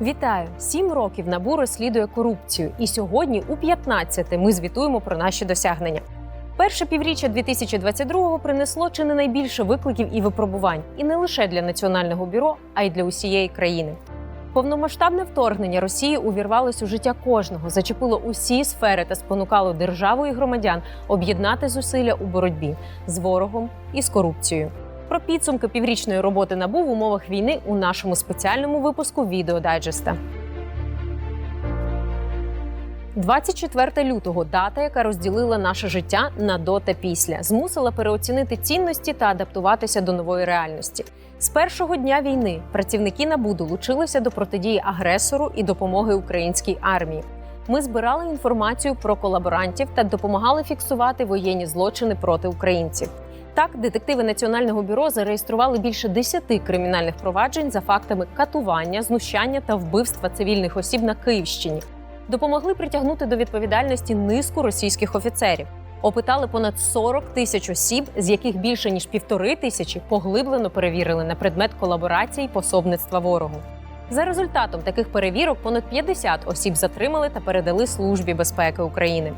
Вітаю! Сім років набу розслідує корупцію, і сьогодні, у 15 ми звітуємо про наші досягнення. Перше півріччя 2022-го принесло чи не найбільше викликів і випробувань, і не лише для національного бюро, а й для усієї країни. Повномасштабне вторгнення Росії увірвалось у життя кожного, зачепило усі сфери та спонукало державу і громадян об'єднати зусилля у боротьбі з ворогом і з корупцією. Про підсумки піврічної роботи НАБУ в умовах війни у нашому спеціальному випуску відеодайджеста. 24 лютого дата, яка розділила наше життя на до та після, змусила переоцінити цінності та адаптуватися до нової реальності. З першого дня війни працівники НАБУ долучилися до протидії агресору і допомоги українській армії. Ми збирали інформацію про колаборантів та допомагали фіксувати воєнні злочини проти українців. Так, детективи Національного бюро зареєстрували більше 10 кримінальних проваджень за фактами катування, знущання та вбивства цивільних осіб на Київщині. Допомогли притягнути до відповідальності низку російських офіцерів. Опитали понад 40 тисяч осіб, з яких більше ніж півтори тисячі поглиблено перевірили на предмет колаборації пособництва ворогу. За результатом таких перевірок понад 50 осіб затримали та передали службі безпеки України.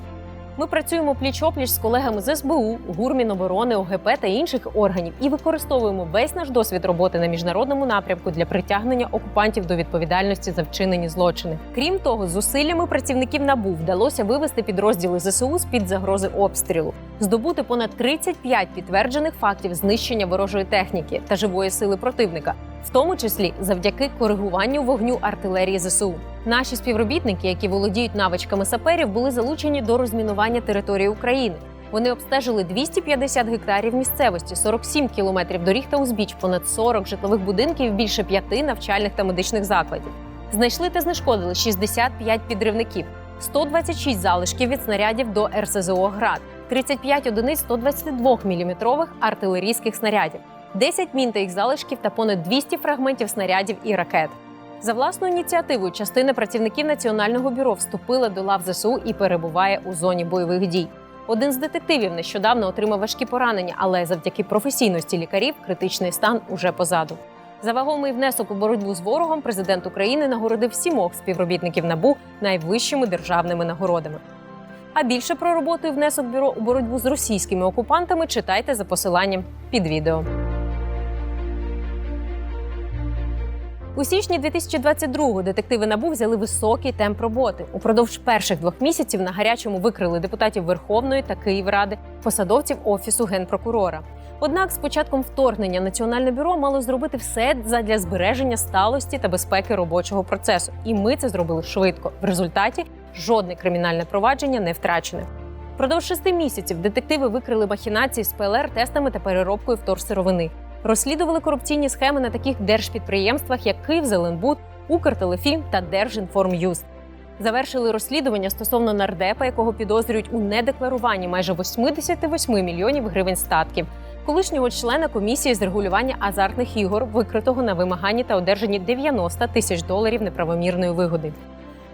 Ми працюємо пліч-опліч з колегами з СБУ, ГУР Міноборони, ОГП та інших органів і використовуємо весь наш досвід роботи на міжнародному напрямку для притягнення окупантів до відповідальності за вчинені злочини. Крім того, зусиллями працівників НАБУ вдалося вивести підрозділи ЗСУ з під загрози обстрілу, здобути понад 35 підтверджених фактів знищення ворожої техніки та живої сили противника, в тому числі завдяки коригуванню вогню артилерії ЗСУ. Наші співробітники, які володіють навичками саперів, були залучені до розмінування території України. Вони обстежили 250 гектарів місцевості, 47 кілометрів доріг та узбіч, понад 40 житлових будинків, більше п'яти навчальних та медичних закладів. Знайшли та знешкодили 65 підривників, 126 залишків від снарядів до РСЗО «Град», 35 одиниць 122-мм артилерійських снарядів, 10 мін та їх залишків та понад 200 фрагментів снарядів і ракет. За власною ініціативою частина працівників національного бюро вступила до лав ЗСУ і перебуває у зоні бойових дій. Один з детективів нещодавно отримав важкі поранення, але завдяки професійності лікарів критичний стан уже позаду. За вагомий внесок у боротьбу з ворогом президент України нагородив сімох співробітників НАБУ найвищими державними нагородами. А більше про роботу і внесок бюро у боротьбу з російськими окупантами читайте за посиланням під відео. У січні 2022-го детективи НАБУ взяли високий темп роботи. Упродовж перших двох місяців на гарячому викрили депутатів Верховної та Київради, посадовців офісу генпрокурора. Однак, з початком вторгнення Національне бюро мало зробити все задля збереження сталості та безпеки робочого процесу. І ми це зробили швидко. В результаті жодне кримінальне провадження не втрачене. Продовж шести місяців детективи викрили махінації з ПЛР-тестами та переробкою вторсировини. Розслідували корупційні схеми на таких держпідприємствах, як Київзеленбуд, Укртелефільм та Держінформ'юст. Завершили розслідування стосовно нардепа, якого підозрюють у недекларуванні майже 88 мільйонів гривень статків, колишнього члена комісії з регулювання азартних ігор, викритого на вимаганні та одержанні 90 тисяч доларів неправомірної вигоди.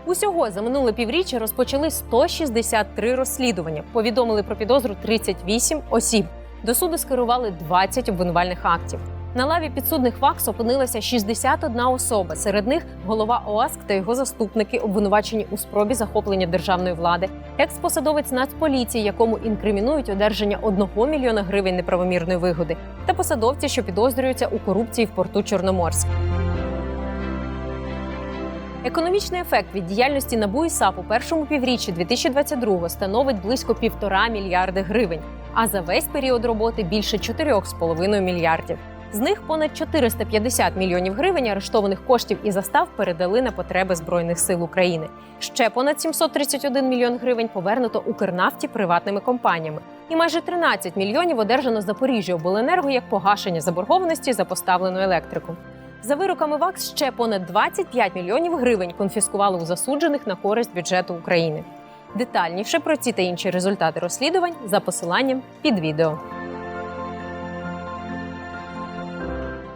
Усього за минуле півріччя розпочали 163 розслідування. Повідомили про підозру 38 осіб. До суду скерували 20 обвинувальних актів. На лаві підсудних ВАКС опинилася 61 особа. Серед них голова ОАСК та його заступники, обвинувачені у спробі захоплення державної влади, експосадовець Нацполіції, якому інкримінують одержання 1 мільйона гривень неправомірної вигоди, та посадовці, що підозрюються у корупції в порту Чорноморськ. Економічний ефект від діяльності НАБУ і САП у першому півріччі 2022 становить близько півтора мільярди гривень, а за весь період роботи більше 4,5 мільярдів. З них понад 450 мільйонів гривень арештованих коштів і застав передали на потреби збройних сил України. Ще понад 731 мільйон гривень повернуто Укрнафті приватними компаніями, і майже 13 мільйонів одержано Запоріжжя обленерго як погашення заборгованості за поставлену електрику. За вироками ВАКС ще понад 25 мільйонів гривень конфіскували у засуджених на користь бюджету України. Детальніше про ці та інші результати розслідувань за посиланням під відео.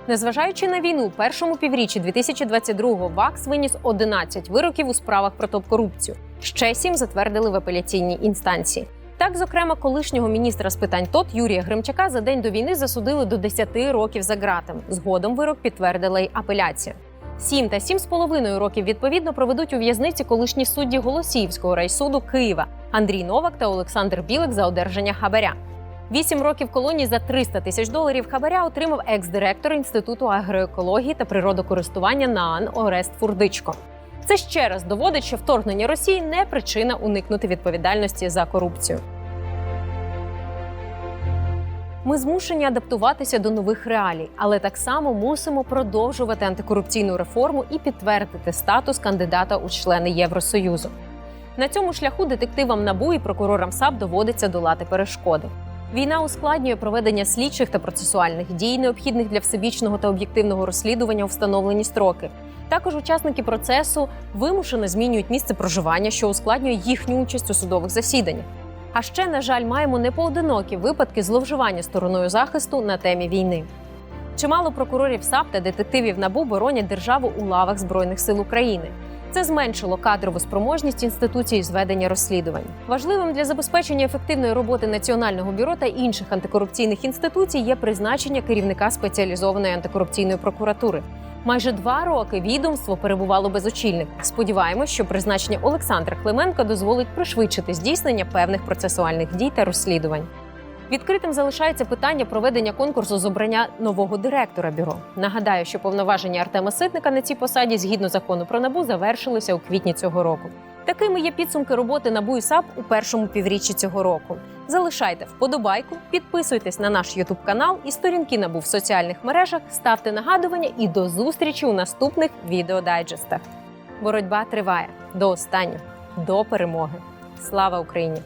Незважаючи на війну, у першому півріччі 2022-го ВАКС виніс 11 вироків у справах про топ-корупцію. Ще сім затвердили в апеляційній інстанції. Так, зокрема, колишнього міністра з питань ТОТ Юрія Гримчака за день до війни засудили до 10 років за ґратами. Згодом вирок підтвердила й апеляція. Сім та сім з половиною років відповідно проведуть у в'язниці колишні судді Голосіївського райсуду Києва Андрій Новак та Олександр Білик за одержання хабаря. Вісім років колонії за 300 тисяч доларів хабаря отримав екс-директор інституту агроекології та природокористування НААН Орест Фурдичко. Це ще раз доводить, що вторгнення Росії не причина уникнути відповідальності за корупцію. Ми змушені адаптуватися до нових реалій, але так само мусимо продовжувати антикорупційну реформу і підтвердити статус кандидата у члени Євросоюзу. На цьому шляху детективам НАБУ і прокурорам САП доводиться долати перешкоди. Війна ускладнює проведення слідчих та процесуальних дій, необхідних для всебічного та об'єктивного розслідування у встановлені строки. Також учасники процесу вимушено змінюють місце проживання, що ускладнює їхню участь у судових засіданнях. А ще, на жаль, маємо непоодинокі випадки зловживання стороною захисту на темі війни. Чимало прокурорів САП та детективів НАБУ боронять державу у лавах Збройних сил України. Це зменшило кадрову спроможність інституції зведення розслідувань. Важливим для забезпечення ефективної роботи Національного бюро та інших антикорупційних інституцій є призначення керівника спеціалізованої антикорупційної прокуратури. Майже два роки відомство перебувало без очільника. Сподіваємось, що призначення Олександра Клименка дозволить пришвидшити здійснення певних процесуальних дій та розслідувань. Відкритим залишається питання проведення конкурсу з обрання нового директора бюро. Нагадаю, що повноваження Артема Ситника на цій посаді згідно закону про набу завершилися у квітні цього року. Такими є підсумки роботи НАБУ і у першому півріччі цього року. Залишайте вподобайку, підписуйтесь на наш Ютуб канал і сторінки НАБУ в соціальних мережах, ставте нагадування і до зустрічі у наступних відеодайджестах. Боротьба триває до останнього, до перемоги. Слава Україні!